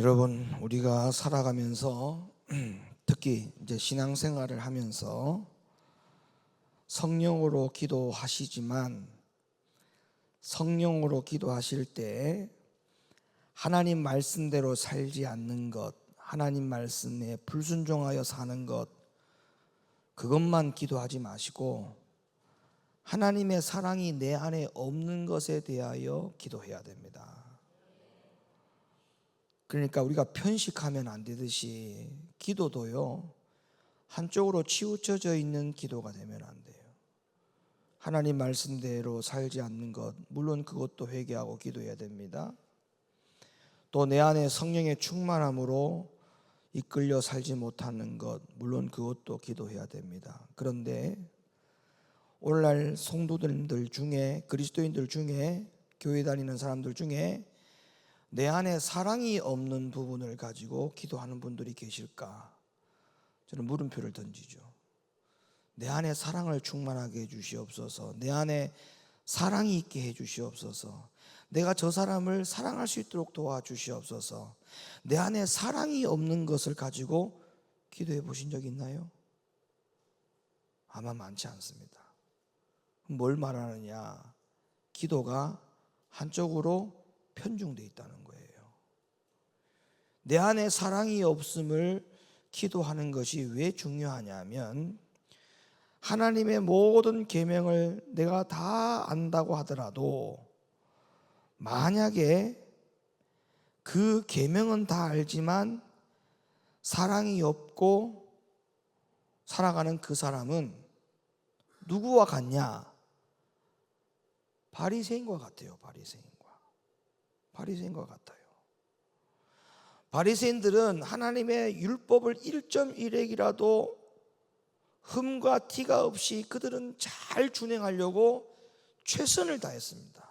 여러분 우리가 살아가면서 특히 이제 신앙생활을 하면서 성령으로 기도하시지만 성령으로 기도하실 때 하나님 말씀대로 살지 않는 것, 하나님 말씀에 불순종하여 사는 것 그것만 기도하지 마시고 하나님의 사랑이 내 안에 없는 것에 대하여 기도해야 됩니다. 그러니까 우리가 편식하면 안 되듯이 기도도요 한쪽으로 치우쳐져 있는 기도가 되면 안 돼요. 하나님 말씀대로 살지 않는 것 물론 그것도 회개하고 기도해야 됩니다. 또 내 안에 성령의 충만함으로 이끌려 살지 못하는 것 물론 그것도 기도해야 됩니다. 그런데 오늘날 성도들 중에 그리스도인들 중에 교회 다니는 사람들 중에 내 안에 사랑이 없는 부분을 가지고 기도하는 분들이 계실까? 저는 물음표를 던지죠. 내 안에 사랑을 충만하게 해 주시옵소서. 내 안에 사랑이 있게 해 주시옵소서. 내가 저 사람을 사랑할 수 있도록 도와주시옵소서. 내 안에 사랑이 없는 것을 가지고 기도해 보신 적 있나요? 아마 많지 않습니다. 뭘 말하느냐? 기도가 한쪽으로 편중돼 있다는 거예요. 내 안에 사랑이 없음을 기도하는 것이 왜 중요하냐면 하나님의 모든 계명을 내가 다 안다고 하더라도 만약에 그 계명은 다 알지만 사랑이 없고 살아가는 그 사람은 누구와 같냐? 바리새인과 같아요. 바리새인과. 바리새인과 같아요. 바리새인들은 하나님의 율법을 1.1핵이라도 흠과 티가 없이 그들은 잘 준행하려고 최선을 다했습니다.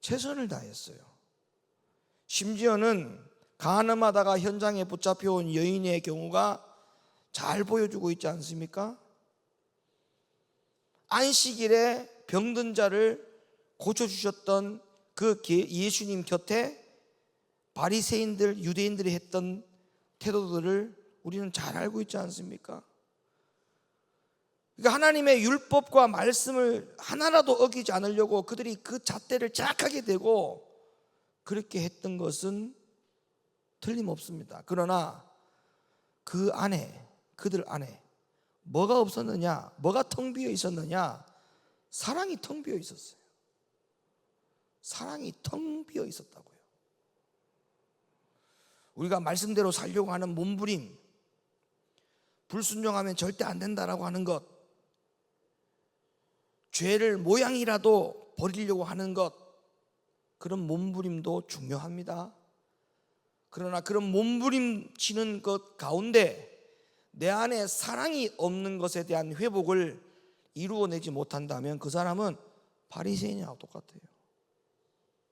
최선을 다했어요. 심지어는 가늠하다가 현장에 붙잡혀 온 여인의 경우가 잘 보여주고 있지 않습니까? 안식일에 병든 자를 고쳐주셨던 그 예수님 곁에 바리새인들 유대인들이 했던 태도들을 우리는 잘 알고 있지 않습니까? 그러니까 하나님의 율법과 말씀을 하나라도 어기지 않으려고 그들이 그 잣대를 장악하게 되고 그렇게 했던 것은 틀림없습니다. 그러나 그 안에 그들 안에 뭐가 없었느냐? 뭐가 텅 비어 있었느냐? 사랑이 텅 비어 있었어요. 사랑이 텅 비어 있었다고요. 우리가 말씀대로 살려고 하는 몸부림, 불순종하면 절대 안 된다라고 하는 것, 죄를 모양이라도 버리려고 하는 것, 그런 몸부림도 중요합니다. 그러나 그런 몸부림치는 것 가운데 내 안에 사랑이 없는 것에 대한 회복을 이루어내지 못한다면 그 사람은 바리새인하고 똑같아요.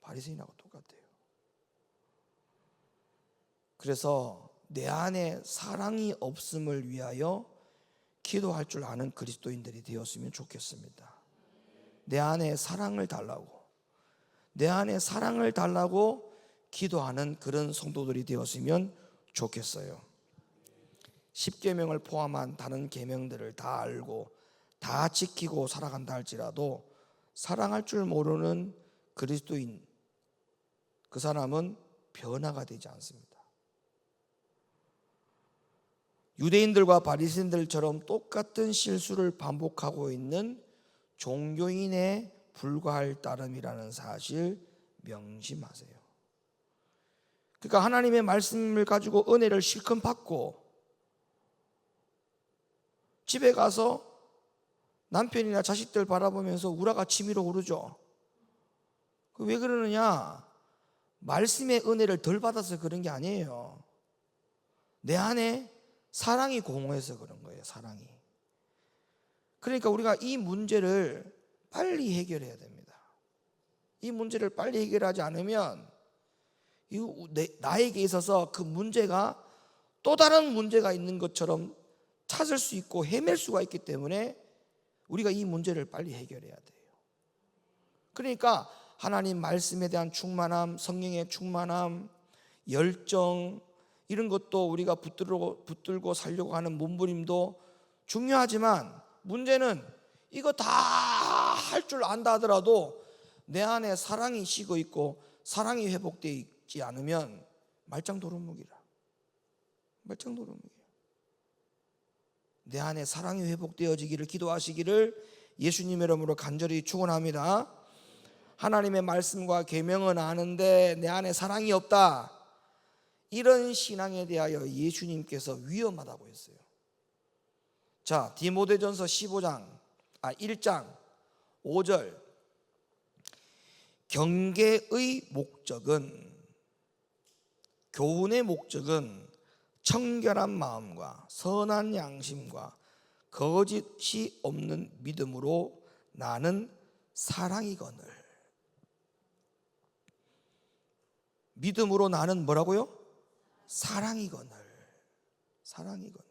바리새인하고 똑같아요. 그래서 내 안에 사랑이 없음을 위하여 기도할 줄 아는 그리스도인들이 되었으면 좋겠습니다. 내 안에 사랑을 달라고 내 안에 사랑을 달라고 기도하는 그런 성도들이 되었으면 좋겠어요. 십계명을 포함한 다른 계명들을 다 알고 다 지키고 살아간다 할지라도 사랑할 줄 모르는 그리스도인 그 사람은 변화가 되지 않습니다. 유대인들과 바리새인들처럼 똑같은 실수를 반복하고 있는 종교인에 불과할 따름이라는 사실 명심하세요. 그러니까 하나님의 말씀을 가지고 은혜를 실컷 받고 집에 가서 남편이나 자식들 바라보면서 우라가 치밀어 오르죠. 그왜 그러느냐? 말씀의 은혜를 덜 받아서 그런 게 아니에요. 내 안에 사랑이 공허해서 그런 거예요, 사랑이. 그러니까 우리가 이 문제를 빨리 해결해야 됩니다. 이 문제를 빨리 해결하지 않으면 나에게 있어서 그 문제가 또 다른 문제가 있는 것처럼 찾을 수 있고 헤맬 수가 있기 때문에 우리가 이 문제를 빨리 해결해야 돼요. 그러니까 하나님 말씀에 대한 충만함, 성령의 충만함, 열정 이런 것도 우리가 붙들고 붙들고 살려고 하는 몸부림도 중요하지만 문제는 이거 다 할 줄 안다 하더라도 내 안에 사랑이 식어 있고 사랑이 회복되어 있지 않으면 말짱 도루묵이라. 말짱 도루묵이야. 내 안에 사랑이 회복되어지기를 기도하시기를 예수님의 이름으로 간절히 축원합니다. 하나님의 말씀과 계명은 아는데 내 안에 사랑이 없다. 이런 신앙에 대하여 예수님께서 위험하다고 했어요. 자, 디모데전서 15장 아 1장 5절 경계의 목적은 교훈의 목적은 청결한 마음과 선한 양심과 거짓이 없는 믿음으로 나는 사랑이거늘 믿음으로 나는 뭐라고요? 사랑이거늘 사랑이거늘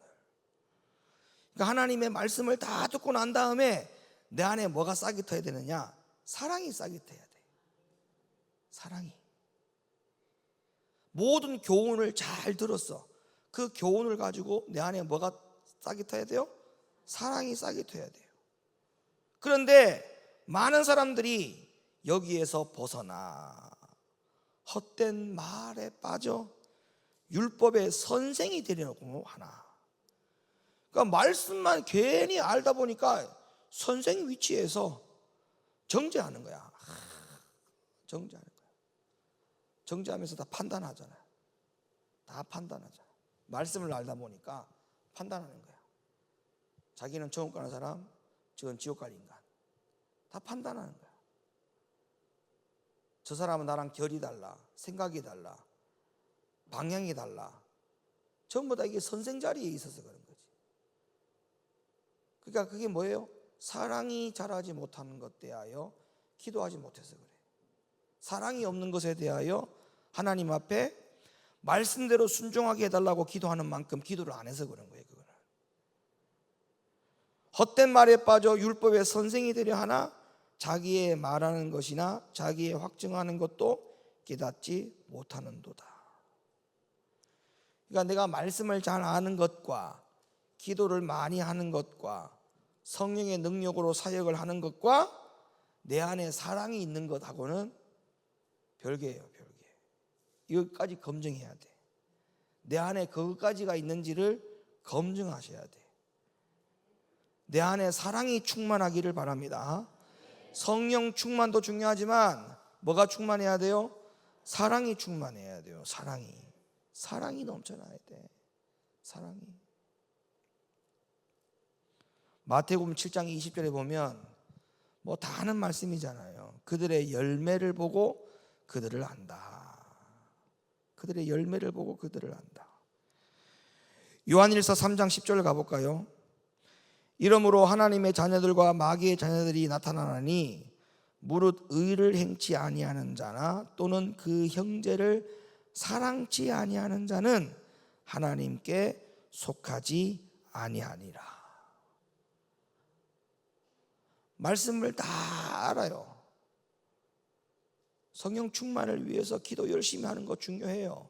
그러니까 하나님의 말씀을 다 듣고 난 다음에 내 안에 뭐가 싹이 터야 되느냐? 사랑이 싹이 터야 돼. 사랑이. 모든 교훈을 잘 들었어. 그 교훈을 가지고 내 안에 뭐가 싹이 터야 돼요? 사랑이 싹이 터야 돼요. 그런데 많은 사람들이 여기에서 벗어나 헛된 말에 빠져 율법의 선생이 되려고 하나. 그러니까 말씀만 괜히 알다 보니까 선생 위치에서 정죄하는 거야. 정죄하는 거야. 정죄하면서 다 판단하잖아요. 다 판단하잖아. 말씀을 알다 보니까 판단하는 거야. 자기는 천국 가는 사람, 저건 지옥 갈 인간. 다 판단하는 거야. 저 사람은 나랑 결이 달라, 생각이 달라, 방향이 달라. 전부 다 이게 선생 자리에 있어서 그런 거지. 그러니까 그게 뭐예요? 사랑이 자라지 못하는 것 대하여 기도하지 못해서 그래. 사랑이 없는 것에 대하여 하나님 앞에 말씀대로 순종하게 해달라고 기도하는 만큼 기도를 안 해서 그런 거예요. 그거는 헛된 말에 빠져 율법의 선생이 되려 하나 자기의 말하는 것이나 자기의 확증하는 것도 깨닫지 못하는도다. 그러니까 내가 말씀을 잘 아는 것과 기도를 많이 하는 것과 성령의 능력으로 사역을 하는 것과 내 안에 사랑이 있는 것하고는 별개예요, 별개. 이것까지 검증해야 돼. 내 안에 그것까지가 있는지를 검증하셔야 돼. 내 안에 사랑이 충만하기를 바랍니다. 성령 충만도 중요하지만 뭐가 충만해야 돼요? 사랑이 충만해야 돼요. 사랑이. 사랑이 넘쳐나야 돼. 사랑이. 마태복음 7장 20절에 보면 뭐 다 하는 말씀이잖아요. 그들의 열매를 보고 그들을 안다. 그들의 열매를 보고 그들을 안다. 요한일서 3장 10절 가볼까요? 이러므로 하나님의 자녀들과 마귀의 자녀들이 나타나나니 무릇 의를 행치 아니하는 자나 또는 그 형제를 사랑치 아니하는 자는 하나님께 속하지 아니하니라. 말씀을 다 알아요. 성령 충만을 위해서 기도 열심히 하는 거 중요해요.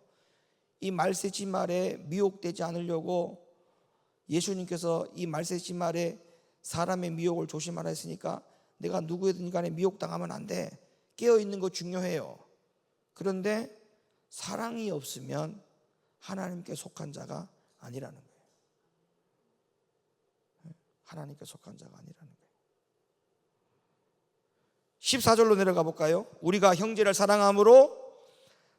이 말세지 말에 미혹되지 않으려고 예수님께서 이 말세지 말에 사람의 미혹을 조심하라 했으니까 내가 누구에든 간에 미혹당하면 안 돼. 깨어 있는 거 중요해요. 그런데 사랑이 없으면 하나님께 속한 자가 아니라는 거예요. 하나님께 속한 자가 아니라는 거예요. 14절로 내려가 볼까요? 우리가 형제를 사랑함으로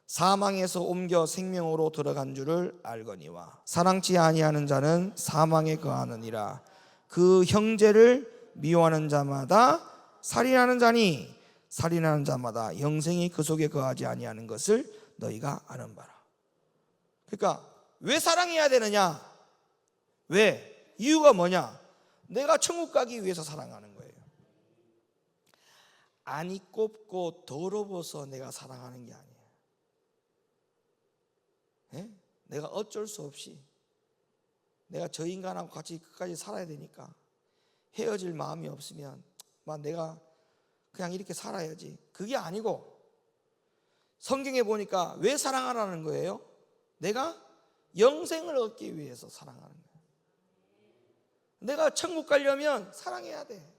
사망에서 옮겨 생명으로 들어간 줄을 알거니와 사랑치 아니하는 자는 사망에 거하느니라 그 형제를 미워하는 자마다 살인하는 자니 살인하는 자마다 영생이 그 속에 거하지 아니하는 것을 너희가 아는 바라. 그러니까 왜 사랑해야 되느냐? 왜? 이유가 뭐냐? 내가 천국 가기 위해서 사랑하는 거예요. 안 이 꼽고 더러워서 내가 사랑하는 게 아니에요. 예? 내가 어쩔 수 없이 내가 저 인간하고 같이 끝까지 살아야 되니까 헤어질 마음이 없으면 막 내가 그냥 이렇게 살아야지. 그게 아니고 성경에 보니까 왜 사랑하라는 거예요? 내가 영생을 얻기 위해서 사랑하는 거예요. 내가 천국 가려면 사랑해야 돼.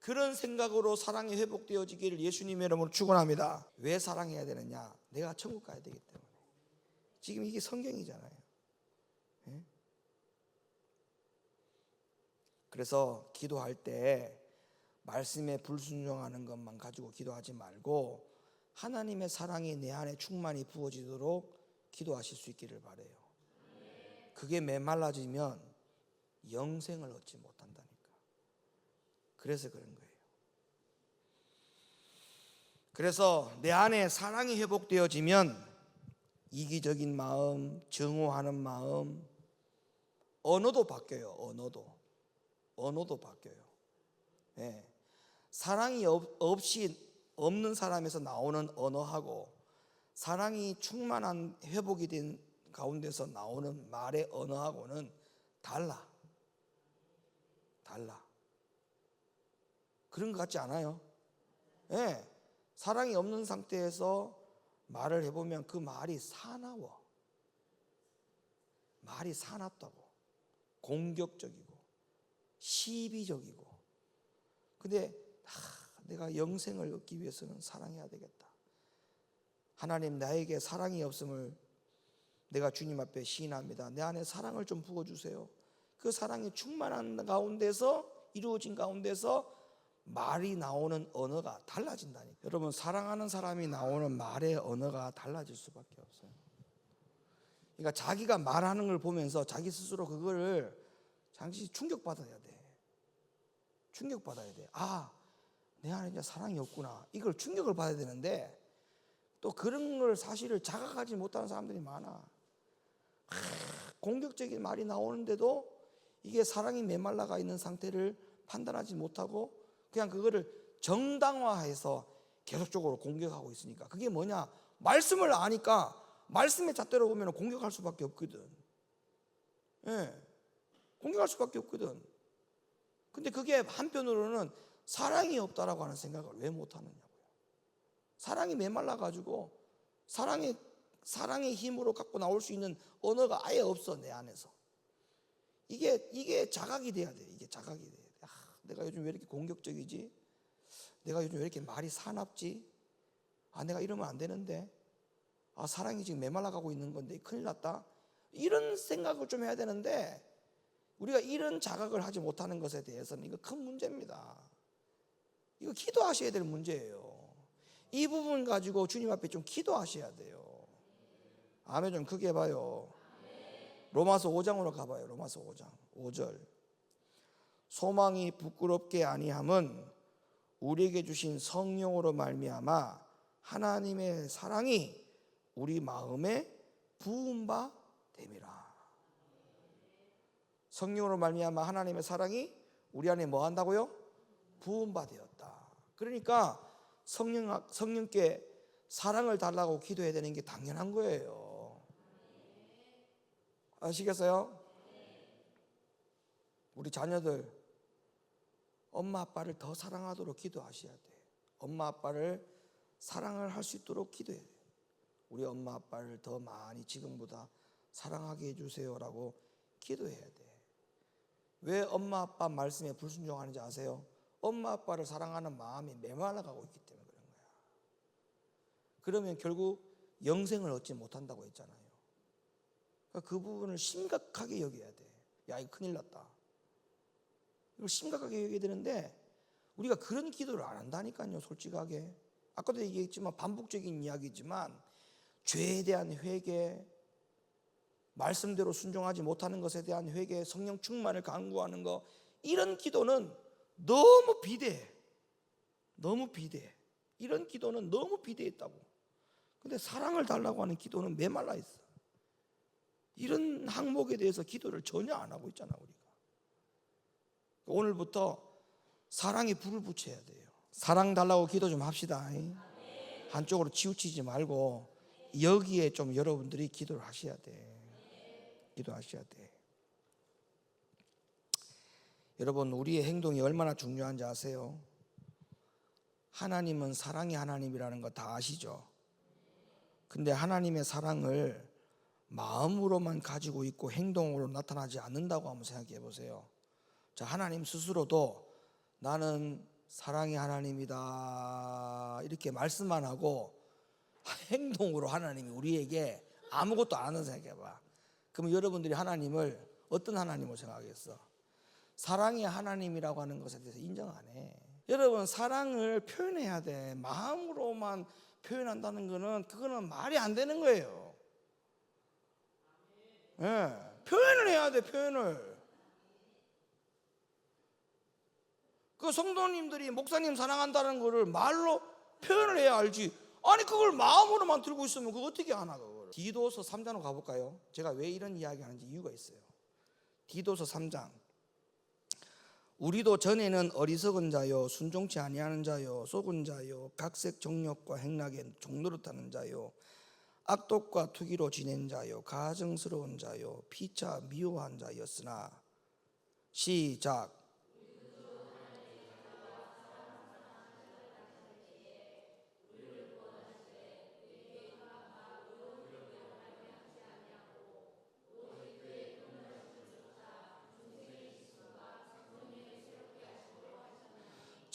그런 생각으로 사랑이 회복되어지기를 예수님의 이름으로 축원합니다. 왜 사랑해야 되느냐? 내가 천국 가야 되기 때문에. 지금 이게 성경이잖아요. 예? 그래서 기도할 때 말씀에 불순종하는 것만 가지고 기도하지 말고 하나님의 사랑이 내 안에 충만히 부어지도록 기도하실 수 있기를 바래요. 그게 메말라지면 영생을 얻지 못한다니까. 그래서 그런 거예요. 그래서 내 안에 사랑이 회복되어지면 이기적인 마음, 증오하는 마음, 언어도 바뀌어요. 언어도. 언어도 바뀌어요. 예. 사랑이 없, 없이 없는 사람에서 나오는 언어하고 사랑이 충만한 회복이 된 가운데서 나오는 말의 언어하고는 달라. 달라. 그런 것 같지 않아요? 예. 사랑이 없는 상태에서 말을 해보면 그 말이 사나워. 말이 사납다고. 공격적이고, 시비적이고. 근데 아, 내가 영생을 얻기 위해서는 사랑해야 되겠다. 하나님 나에게 사랑이 없음을 내가 주님 앞에 시인합니다. 내 안에 사랑을 좀 부어주세요. 그 사랑이 충만한 가운데서 이루어진 가운데서 말이 나오는 언어가 달라진다니까. 여러분 사랑하는 사람이 나오는 말의 언어가 달라질 수밖에 없어요. 그러니까 자기가 말하는 걸 보면서 자기 스스로 그거를 잠시 충격받아야 돼. 충격받아야 돼. 아, 내 안에 이제 사랑이 없구나. 이걸 충격을 받아야 되는데 또 그런 걸 사실을 자각하지 못하는 사람들이 많아. 아, 공격적인 말이 나오는데도 이게 사랑이 메말라가 있는 상태를 판단하지 못하고 그냥 그거를 정당화해서 계속적으로 공격하고 있으니까 그게 뭐냐? 말씀을 아니까 말씀의 잣대로 보면 공격할 수밖에 없거든. 예. 공격할 수밖에 없거든. 근데 그게 한편으로는 사랑이 없다라고 하는 생각을 왜 못 하느냐고요. 사랑이 메말라 가지고 사랑의 사랑의 힘으로 갖고 나올 수 있는 언어가 아예 없어 내 안에서. 이게 이게 자각이 돼야 돼. 이게 자각이 돼. 아, 내가 요즘 왜 이렇게 공격적이지? 내가 요즘 왜 이렇게 말이 사납지? 아, 내가 이러면 안 되는데. 아, 사랑이 지금 메말라 가고 있는 건데 큰일 났다. 이런 생각을 좀 해야 되는데 우리가 이런 자각을 하지 못하는 것에 대해서는 이거 큰 문제입니다. 이거 기도하셔야 될 문제예요. 이 부분 가지고 주님 앞에 좀 기도하셔야 돼요. 아멘 좀 크게 봐요. 로마서 5장으로 가봐요. 로마서 5장 5절. 소망이 부끄럽게 아니함은 우리에게 주신 성령으로 말미암아 하나님의 사랑이 우리 마음에 부은 바 됨이라. 성령으로 말미암아 하나님의 사랑이 우리 안에 뭐 한다고요? 부은 바 되었다. 그러니까 성령 성령께 사랑을 달라고 기도해야 되는 게 당연한 거예요. 아시겠어요? 우리 자녀들 엄마 아빠를 더 사랑하도록 기도하셔야 돼. 엄마 아빠를 사랑을 할 수 있도록 기도해야 돼. 우리 엄마 아빠를 더 많이 지금보다 사랑하게 해주세요라고 기도해야 돼. 왜 엄마 아빠 말씀에 불순종하는지 아세요? 엄마 아빠를 사랑하는 마음이 메말라가고 있기 때문에 그런 거야. 그러면 결국 영생을 얻지 못한다고 했잖아요. 그러니까 그 부분을 심각하게 여겨야 돼. 야, 이거 큰일 났다. 이걸 심각하게 여겨야 되는데 우리가 그런 기도를 안 한다니까요, 솔직하게. 아까도 얘기했지만 반복적인 이야기지만 죄에 대한 회개, 말씀대로 순종하지 못하는 것에 대한 회개, 성령 충만을 강구하는 거 이런 기도는 너무 비대해. 너무 비대해. 이런 기도는 너무 비대했다고. 근데 사랑을 달라고 하는 기도는 메말라 있어. 이런 항목에 대해서 기도를 전혀 안 하고 있잖아, 우리가. 오늘부터 사랑에 불을 붙여야 돼요. 사랑 달라고 기도 좀 합시다. 한쪽으로 치우치지 말고 여기에 좀 여러분들이 기도를 하셔야 돼. 기도하셔야 돼. 여러분 우리의 행동이 얼마나 중요한지 아세요? 하나님은 사랑의 하나님이라는 거 다 아시죠? 근데 하나님의 사랑을 마음으로만 가지고 있고 행동으로 나타나지 않는다고 한번 생각해 보세요. 자, 하나님 스스로도 나는 사랑의 하나님이다. 이렇게 말씀만 하고 행동으로 하나님이 우리에게 아무것도 안 하는 생각해 봐. 그럼 여러분들이 하나님을 어떤 하나님으로 생각하겠어? 사랑의 하나님이라고 하는 것에 대해서 인정 안 해. 여러분 사랑을 표현해야 돼. 마음으로만 표현한다는 거는 그거는 말이 안 되는 거예요. 예, 표현을 해야 돼. 표현을. 그 성도님들이 목사님 사랑한다는 거를 말로 표현을 해야 알지. 아니 그걸 마음으로만 들고 있으면 그거 어떻게 하나 그걸. 디도서 3장으로 가볼까요? 제가 왜 이런 이야기 하는지 이유가 있어요. 디도서 3장. 우리도 전에는 어리석은 자요 순종치 아니하는 자요 속은 자요 각색 정욕과 행락에 종노릇하는 자요 악독과 투기로 지낸 자요 가증스러운 자요 피차 미워한 자였으나 시작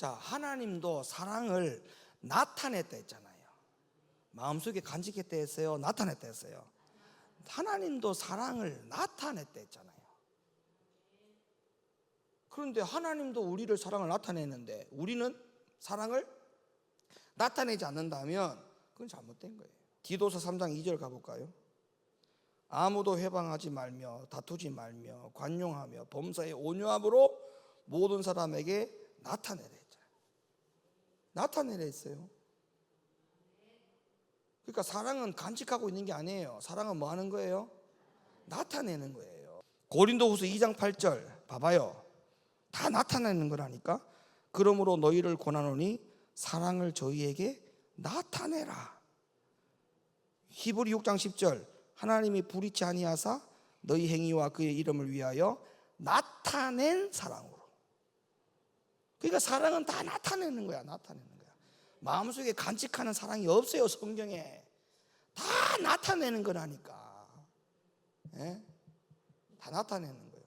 자, 하나님도 사랑을 나타냈다 했잖아요. 마음속에 간직했다 했어요. 나타냈다 했어요. 하나님도 사랑을 나타냈다 했잖아요. 그런데 하나님도 우리를 사랑을 나타내는데 우리는 사랑을 나타내지 않는다면 그건 잘못된 거예요. 디도서 3장 2절 가볼까요? 아무도 회방하지 말며 다투지 말며 관용하며 범사에 온유함으로 모든 사람에게 했잖아요. 나타내라 했어요. 그러니까 사랑은 간직하고 있는 게 아니에요. 사랑은 뭐 하는 거예요? 나타내는 거예요. 고린도후서 2장 8절 봐봐요. 다 나타내는 거라니까. 그러므로 너희를 권하노니 사랑을 저희에게 나타내라. 히브리 6장 10절 하나님이 불의치 아니하사 너희 행위와 그의 이름을 위하여 나타낸 사랑으로. 그러니까 사랑은 다 나타내는 거야, 나타내는 거야. 마음속에 간직하는 사랑이 없어요, 성경에. 다 나타내는 거라니까. 예? 다 나타내는 거예요.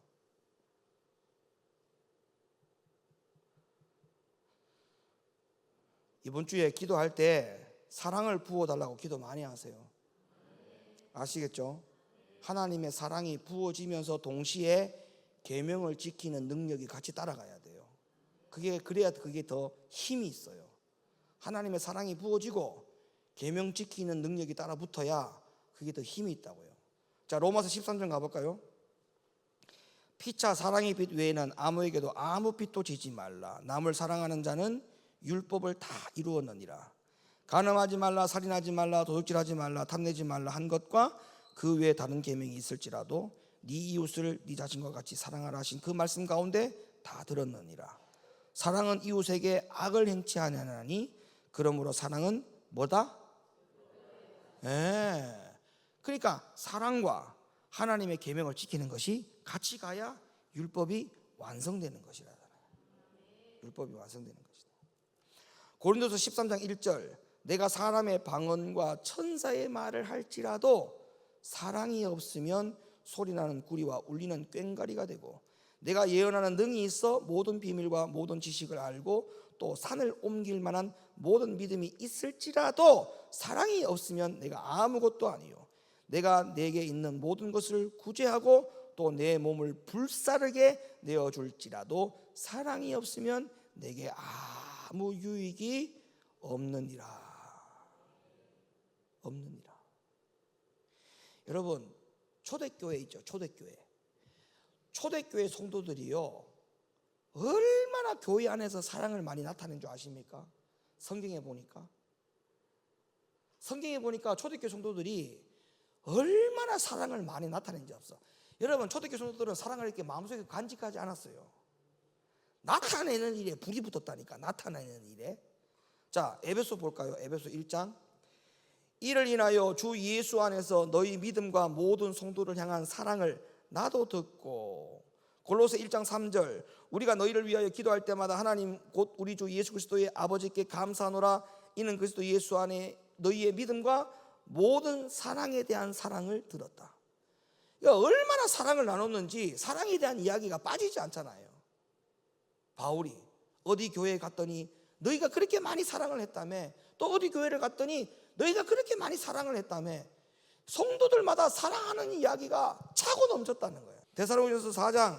이번 주에 기도할 때 사랑을 부어달라고 기도 많이 하세요. 아시겠죠? 하나님의 사랑이 부어지면서 동시에 계명을 지키는 능력이 같이 따라가야 돼요. 그게 그래야 그게 더 힘이 있어요. 하나님의 사랑이 부어지고 계명 지키는 능력이 따라 붙어야 그게 더 힘이 있다고요. 자, 로마서 13장 가 볼까요? 피차 사랑의 빛 외에는 아무에게도 아무 빛도 지지 말라. 남을 사랑하는 자는 율법을 다 이루었느니라. 간음하지 말라, 살인하지 말라, 도둑질하지 말라, 탐내지 말라 한 것과 그 외에 다른 계명이 있을지라도 네 이웃을 네 자신과 같이 사랑하라 하신 그 말씀 가운데 다 들었느니라. 사랑은 이웃에게 악을 행치 아니하나니 그러므로 사랑은 뭐다? 예. 그러니까 사랑과 하나님의 계명을 지키는 것이 같이 가야 율법이 완성되는 것이라잖아요. 율법이 완성되는 것이다. 고린도서 13장 1절 내가 사람의 방언과 천사의 말을 할지라도 사랑이 없으면 소리나는 구리와 울리는 꽹가리가 되고 내가 예언하는 능이 있어 모든 비밀과 모든 지식을 알고 또 산을 옮길 만한 모든 믿음이 있을지라도 사랑이 없으면 내가 아무것도 아니요. 내가 내게 있는 모든 것을 구제하고 또 내 몸을 불사르게 내어 줄지라도 사랑이 없으면 내게 아무 유익이 없느니라. 없느니라. 여러분 초대교회 있죠? 초대교회 초대교회 성도들이요 얼마나 교회 안에서 사랑을 많이 나타낸 줄 아십니까? 성경에 보니까 성경에 보니까 초대교회 성도들이 얼마나 사랑을 많이 나타낸지 없어. 여러분 초대교회 성도들은 사랑을 이렇게 마음속에 간직하지 않았어요. 나타내는 일에 불이 붙었다니까 나타내는 일에. 자 에베소 볼까요? 에베소 1장. 이를 인하여 주 예수 안에서 너희 믿음과 모든 성도를 향한 사랑을 나도 듣고 골로새 1장 3절 우리가 너희를 위하여 기도할 때마다 하나님 곧 우리 주 예수 그리스도의 아버지께 감사하노라 이는 그리스도 예수 안에 너희의 믿음과 모든 사랑에 대한 사랑을 들었다. 그러니까 얼마나 사랑을 나눴는지 사랑에 대한 이야기가 빠지지 않잖아요. 바울이 어디 교회에 갔더니 너희가 그렇게 많이 사랑을 했다며 또 어디 교회를 갔더니 너희가 그렇게 많이 사랑을 했다며 성도들마다 사랑하는 이야기가 차고 넘쳤다는 거예요. 데살로니가서 4장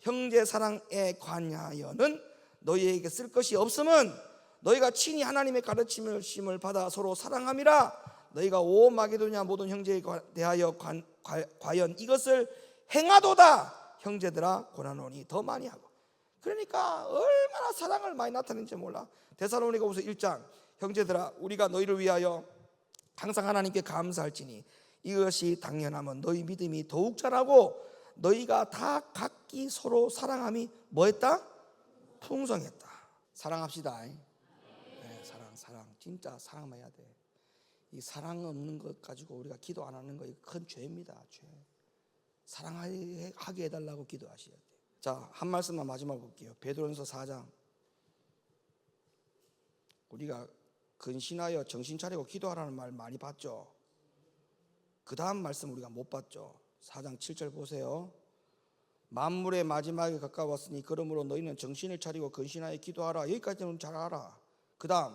형제 사랑에 관하여는 너희에게 쓸 것이 없음은 너희가 친히 하나님의 가르침을 받아 서로 사랑함이라 너희가 오 마게도냐 모든 형제에 대하여 관- 과- 과연 이것을 행하도다. 형제들아 고나노니 더 많이 하고. 그러니까 얼마나 사랑을 많이 나타내는지 몰라. 데살로니가후서 1장 형제들아 우리가 너희를 위하여 항상 하나님께 감사할지니 이것이 당연하면 너희 믿음이 더욱 자라고 너희가 다 각기 서로 사랑함이 뭐했다? 풍성했다. 사랑합시다. 네, 사랑, 사랑, 진짜 사랑만 해야 돼. 이 사랑 없는 것 가지고 우리가 기도 안 하는 거 이거 큰 죄입니다. 죄. 사랑하게 하게 해달라고 기도하셔야 돼. 자, 한 말씀만 마지막 볼게요. 베드로전서 4장. 우리가 근신하여 정신 차리고 기도하라는 말 많이 봤죠. 그 다음 말씀 우리가 못 봤죠. 4장 7절 보세요. 만물의 마지막에 가까웠으니 그러므로 너희는 정신을 차리고 근신하여 기도하라. 여기까지는 잘 알아. 그 다음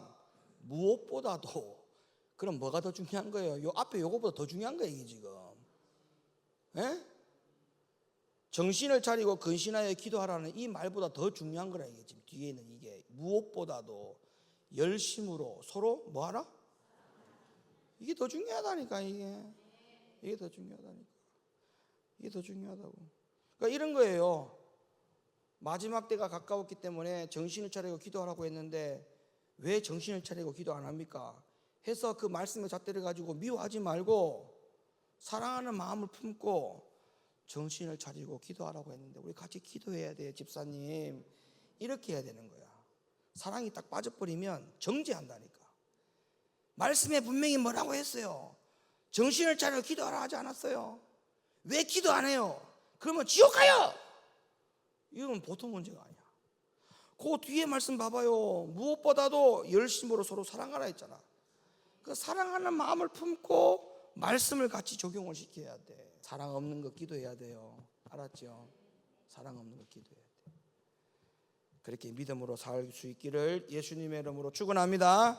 무엇보다도 그럼 뭐가 더 중요한 거예요? 요 앞에 요거보다 더 중요한 거예요 이게 지금. 예? 정신을 차리고 근신하여 기도하라는 이 말보다 더 중요한 거라 이게 지금 뒤에 있는 이게 무엇보다도 열심으로 서로 뭐하라? 이게 더 중요하다니까 이게 이게 더 중요하다니까. 이게 더 중요하다고. 그러니까 이런 거예요. 마지막 때가 가까웠기 때문에 정신을 차리고 기도하라고 했는데 왜 정신을 차리고 기도 안 합니까? 해서 그 말씀의 잣대를 가지고 미워하지 말고 사랑하는 마음을 품고 정신을 차리고 기도하라고 했는데 우리 같이 기도해야 돼요 집사님. 이렇게 해야 되는 거야. 사랑이 딱 빠져버리면 정지한다니까. 말씀에 분명히 뭐라고 했어요 정신을 차려 기도하라 하지 않았어요 왜 기도 안 해요 그러면 지옥 가요 이건 보통 문제가 아니야 그 뒤에 말씀 봐봐요 무엇보다도 열심으로 서로 사랑하라 했잖아 그 사랑하는 마음을 품고 말씀을 같이 적용을 시켜야 돼. 사랑 없는 거 기도해야 돼요. 알았죠? 사랑 없는 거 기도해야 돼. 그렇게 믿음으로 살 수 있기를 예수님의 이름으로 축원합니다.